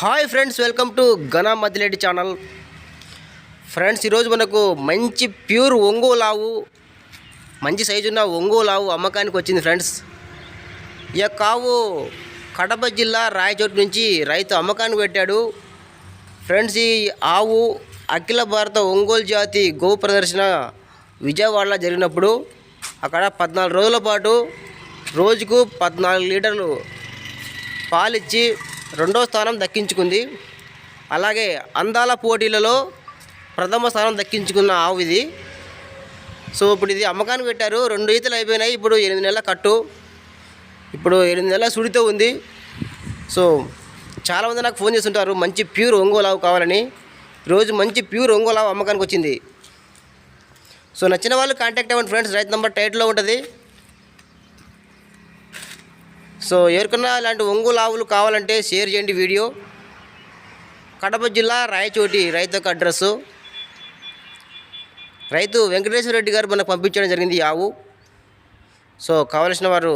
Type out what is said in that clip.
Hi friends welcome to Ghana Madileti channel. Friends ఈరోజు మనకు మంచి ప్యూర్ ఒంగోలు ఆవు మంచి సైజు ఉన్న ఒంగోలు ఆవు అమ్మకానికి వచ్చింది ఫ్రెండ్స్. ఈ యొక్క ఆవు కడప జిల్లా రాయచోటు నుంచి రైతు అమ్మకానికి పెట్టాడు. ఫ్రెండ్స్ ఈ ఆవు అఖిల భారత ఒంగోలు జాతి గో ప్రదర్శన విజయవాడలో జరిగినప్పుడు అక్కడ పద్నాలుగు రోజుల పాటు రోజుకు పద్నాలుగు లీటర్లు పాలిచ్చి రెండో స్థానం దక్కించుకుంది. అలాగే అందాల పోటీలలో ప్రథమ స్థానం దక్కించుకున్న ఆవు ఇది. సో ఇప్పుడు ఇది అమ్మకానికి పెట్టారు. రెండు ఈతలు అయిపోయినాయి. ఇప్పుడు ఎనిమిది నెలల కట్టు. ఇప్పుడు ఎనిమిది నెలల సుడితో ఉంది. సో చాలామంది నాకు ఫోన్ చేస్తుంటారు. మంచి ప్యూర్ ఒంగోలావు కావాలని. ఈరోజు మంచి ప్యూర్ ఒంగోలావు అమ్మకానికి వచ్చింది. సో నచ్చిన వాళ్ళు కాంటాక్ట్ అవ్వండి ఫ్రెండ్స్. రైతు నెంబర్ టైట్లో ఉంటుంది. సో ఎవరికన్నా ఇలాంటి ఒంగోలు ఆవులు కావాలంటే షేర్ చేయండి వీడియో. కడప జిల్లా రాయచోటి రైతు యొక్క అడ్రస్సు. రైతు వెంకటేశ్వర రెడ్డి గారు మనకు పంపించడం జరిగింది ఆవు. సో కావలసిన వారు